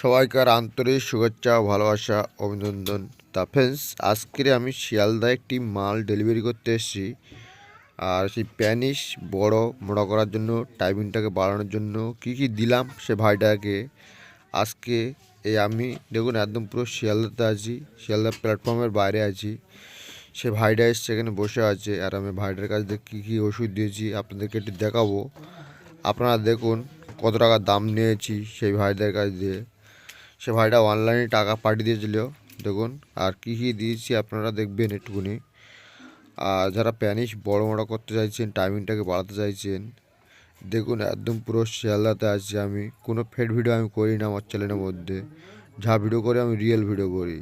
সবাইকার আন্তরিক শুভেচ্ছা ভালোবাসা, অভিনন্দন। তা ফ্রেন্ডস আজকে আমি শিয়ালদা একটি মাল ডেলিভারি করতে এসেছি। আর সেই প্যানিশ বড় মোটা করার জন্য টাইমিংটাকে বাড়ানোর জন্য কি কি দিলাম সে ভাইটাকে। আজকে এই আমি, দেখুন, একদম পুরো শিয়ালদাতে আছি, শিয়ালদা প্ল্যাটফর্মের বাইরে আছি। সে ভাইটা এসে সেখানে বসে আছে। আর আমি ভাইটার কাছ থেকে কী কী ওষুধ দিয়েছি, আপনাদেরকে একটু দেখাবো। আপনারা দেখুন কত টাকা দাম নিয়েছি সেই ভাইদের কাছ দিয়ে। সে ভাইটা অনলাইনে টাকা পাঠিয়ে দিয়েছিল। দেখুন, আর কী কী দিয়েছি আপনারা দেখবেন একটুকুনি আর যারা প্যানিশ বড় বড় করতে চাইছেন টাইমিংটাকে বাড়াতে চাইছেন, দেখুন, একদম পুরো শিয়ালদাতে আছি আমি। কোনো ফেড ভিডিও আমি করি না আমার চ্যানেলের মধ্যে। যা ভিডিও করি, আমি রিয়েল ভিডিও করি।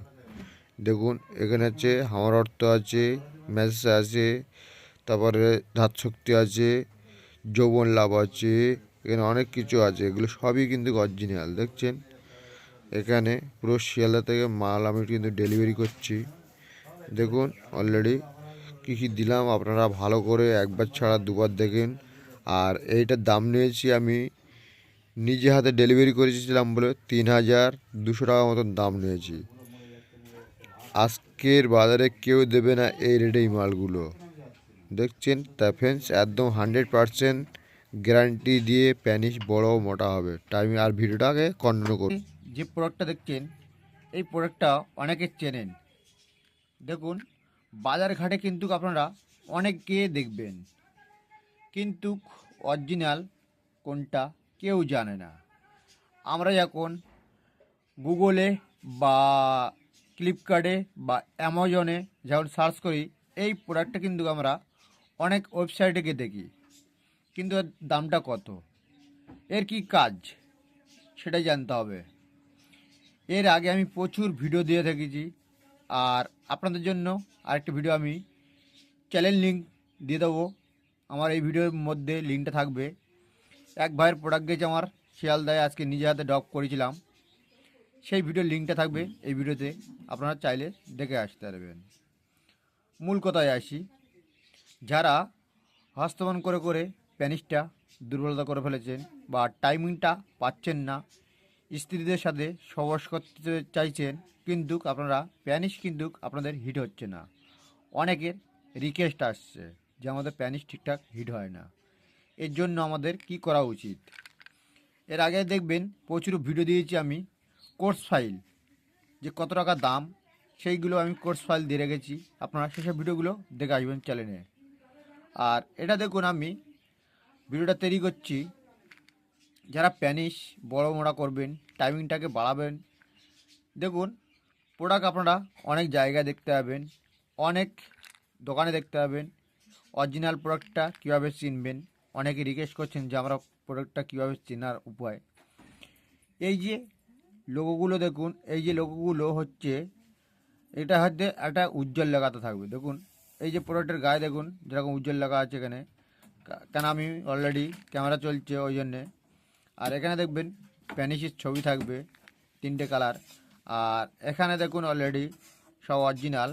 দেখুন, এখানে আছে, আমার অর্থ আছে ম্যাসেজ আছে, তারপরে ধাত শক্তি আছে, যৌবন লাভ আছে, এখানে অনেক কিছু আছে। এগুলো সবই কিন্তু অরিজিনাল দেখছেন? এখানে পুরো শিয়ালদা থেকে মাল আমি কিন্তু ডেলিভারি করছি। দেখুন অলরেডি কী কী দিলাম, আপনারা ভালো করে একবার ছাড়া দুবার দেখেন। আর এইটার দাম নিয়েছি আমি, নিজে হাতে ডেলিভারি করেছিলাম বলে তিন হাজার দুশো টাকা মতন দাম নিয়েছি। আজকের বাজারে কেউ দেবে না এই রেটে এই মালগুলো। দেখছেন, তা একদম হান্ড্রেড পারসেন্ট গ্যারান্টি দিয়ে প্যানিশ বড় মোটা হবে। টাইম আর ভিডিওটাকে কন্টিনিউ করুন যে প্রোডাক্টটা দেখছেন, এই প্রোডাক্টটা অনেকে চেনেন। দেখুন, বাজার ঘাটে কিন্তু আপনারা অনেককে দেখবেন। কিন্তু অরিজিনাল কোনটা কেউ জানে না। আমরা যখন গুগলে বা ফ্লিপকার্টে বা অ্যামাজনে যখন সার্চ করি, এই প্রোডাক্টটা কিন্তু আমরা অনেক ওয়েবসাইটে গিয়ে দেখি। কিন্তু এর দামটা কত? এর কি কাজ? সেটাই জানতে হবে। এর আগে আমি প্রচুর ভিডিও দিয়ে থেকেছি। আর আপনাদের জন্য আরেকটা ভিডিও আমি চ্যানেল লিঙ্ক দিয়ে দেবো। আমার এই ভিডিওর মধ্যে লিঙ্কটা থাকবে। এক ভাইয়ের প্রোডাক্ট গেছে আমার শিয়ালদায় আজকে নিজে হাতে ড্রপ করেছিলাম। সেই ভিডিওর লিঙ্কটা থাকবে এই ভিডিওতে আপনারা চাইলে দেখে আসতে পারবেন। মূল কথায় আসি, যারা হস্তমন করে করে প্যানিসটা দুর্বলতা করে ফেলেছেন বা টাইমিংটা পাচ্ছেন না স্ত্রীদের সাথে সবস করতে চাইছেন, কিন্তু আপনারা প্যানিস কিন্তু আপনাদের হিট হচ্ছে না। অনেকের রিকোয়েস্ট আসছে যে আমাদের প্যানিস ঠিকঠাক হিট হয় না। এর জন্য আমাদের কি করা উচিত? এর আগে দেখবেন প্রচুর ভিডিও দিয়েছি আমি কোর্স ফাইল যে কত টাকা দাম, সেইগুলো আমি কোর্স ফাইল দিয়ে রেখেছি। আপনারা সেসব ভিডিওগুলো দেখে আসবেন চ্যানেলে আর এটা দেখুন আমি ভিডিওটা তৈরি করছি যারা প্যানিশ বড় মোড়া করবেন টাইমিংটাকে বাড়াবেন, দেখুন প্রোডাক্ট আপনারা অনেক জায়গায় দেখতে পাবেন, অনেক দোকানে দেখতে পাবেন অরিজিনাল প্রোডাক্টটা কীভাবে চিনবেন, অনেকে রিকোয়েস্ট করছেন যে আমরা প্রোডাক্টটা কীভাবে চেনার উপায়। এই যে লোগোগুলো দেখুন, এই যে লোগোগুলো হচ্ছে, এটা হচ্ছে একটা উজ্জ্বল লাগাতে থাকবে। দেখুন, এই যে প্রোডাক্টের গায়ে দেখুন, যেরকম উজ্জ্বল লাগা আছে এখানে কেন আমি অলরেডি ক্যামেরা চলছে ওই জন্যে। আর এখানে দেখবেন প্যানিসের ছবি থাকবে, তিনটে কালার আর এখানে দেখুন অলরেডি সব অরিজিনাল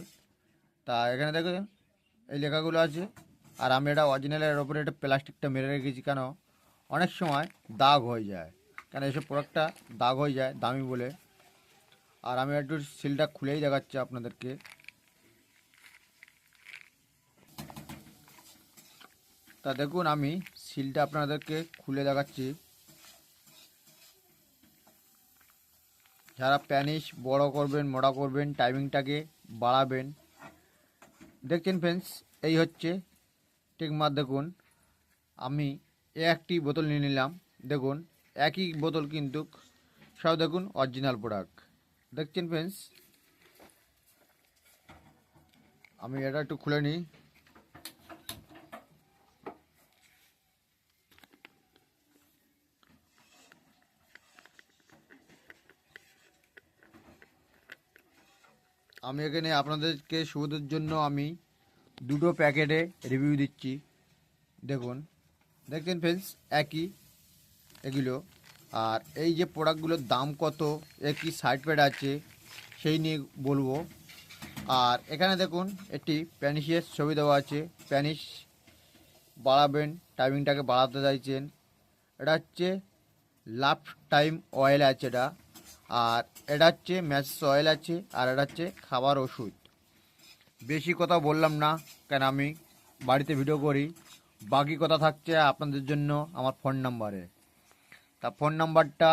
তা এখানে দেখুন এই লেখাগুলো আছে। আর আমি এটা অরিজিনালের ওপরে একটা প্লাস্টিকটা মেরে রেখেছি কেন? অনেক সময় দাগ হয়ে যায়। কেন এসব প্রোডাক্টটা দাগ হয়ে যায়, দামি বলে। আর আমি একটু সিলটা খুলেই দেখাচ্ছি আপনাদেরকে। তা দেখুন আমি সিলটা আপনাদেরকে খুলে দেখাচ্ছি। যারা প্যানিশ বড় করবেন, মোটা করবেন, টাইমিংটাকে বাড়াবেন। দেখছেন ফ্রেন্ডস এই হচ্ছে ঠিক টেকমার, দেখুন, আমি একটি বোতল নিয়ে নিলাম। দেখুন, একই বোতল কিন্তু সব দেখুন অরিজিনাল প্রোডাক্ট দেখছেন ফ্রেন্ডস আমি এটা একটু খুলে নিই। আমি এখানে আপনাদেরকে সুবিধার জন্য আমি দুটো প্যাকেটে রিভিউ দিচ্ছি। দেখুন, দেখছেন ফ্রেন্ডস একই, এগুলো। আর এই যে প্রোডাক্টগুলোর দাম কত, একই সাইড প্যাড আছে, সেই নিয়ে বলব। আর এখানে দেখুন, একটি প্যানিসের ছবি দেওয়া আছে। প্যানিস বাড়াবেন টাইমিংটাকে বাড়াতে চাইছেন। এটা হচ্ছে লাফ টাইম অয়েল আছে এটা। আর এটা হচ্ছে ম্যাচ সয়েল আছে আর এটা হচ্ছে খাবার ওষুধ। বেশি কথা বললাম না, কেন আমি বাড়িতে ভিডিও করি। বাকি কথা থাকছে আপনাদের জন্য আমার ফোন নাম্বারে তা ফোন নাম্বারটা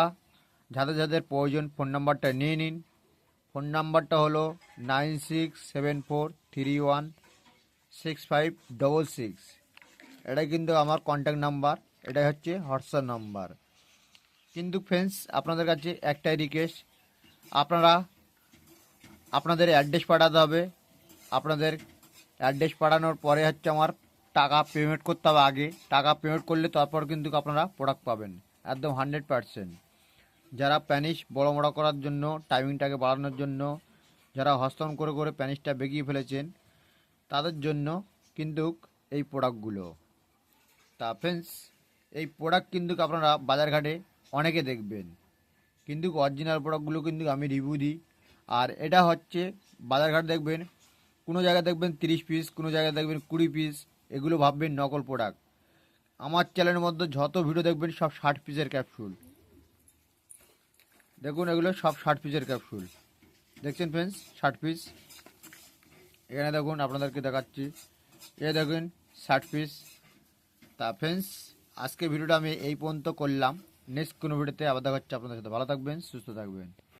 যাদের যাদের প্রয়োজন ফোন নাম্বারটা নিয়ে নিন। ফোন নাম্বারটা হলো nine six seven four three one six five double six এটাই কিন্তু আমার কন্ট্যাক্ট নাম্বার এটাই হচ্ছে হোয়াটসঅ্যাপ নাম্বার কিন্তু ফ্রেন্ডস আপনাদের কাছে একটাই রিকোয়েস্ট আপনারা আপনাদের অ্যাড্রেস পাঠাতে হবে। আপনাদের অ্যাড্রেস পাঠানোর পরে হচ্ছে আমার টাকা পেমেন্ট করতে হবে আগে। টাকা পেমেন্ট করলে তারপর কিন্তু আপনারা প্রোডাক্ট পাবেন, একদম হান্ড্রেড পারসেন্ট যারা প্যানিস বড় বড় করার জন্য টাইমিংটাকে বাড়ানোর জন্য, যারা হস্তন করে করে প্যানিসটা বেগিয়ে ফেলেছেন, তাদের জন্য কিন্তু এই প্রোডাক্টগুলো তা ফ্রেন্ডস এই প্রোডাক্ট কিন্তু আপনারা বাজারঘাটে অনেকে দেখবেন। কিন্তু অরিজিনাল প্রোডাক্টগুলো কিন্তু আমি রিভিউ দিই। আর এটা হচ্ছে, বাজারঘাট দেখবেন, কোনো জায়গায় দেখবেন তিরিশ পিস কোনো জায়গায় দেখবেন কুড়ি পিস এগুলো ভাববেন নকল প্রোডাক্ট আমার চ্যানেলের মধ্যে যত ভিডিও দেখবেন, সব ষাট পিসের ক্যাপসুল দেখুন, এগুলো সব ষাট পিসের ক্যাপসুল দেখছেন ফ্রেন্ডস ষাট পিস এখানে দেখুন, আপনাদেরকে দেখাচ্ছি। এ দেখুন, ষাট পিস তা ফ্রেন্ডস আজকে ভিডিওটা আমি এই পর্যন্ত করলাম। নেক্সট কোনো ভিডিওতে আবার দেখা হচ্ছে আপনাদের সাথে। ভালো থাকবেন সুস্থ থাকবেন।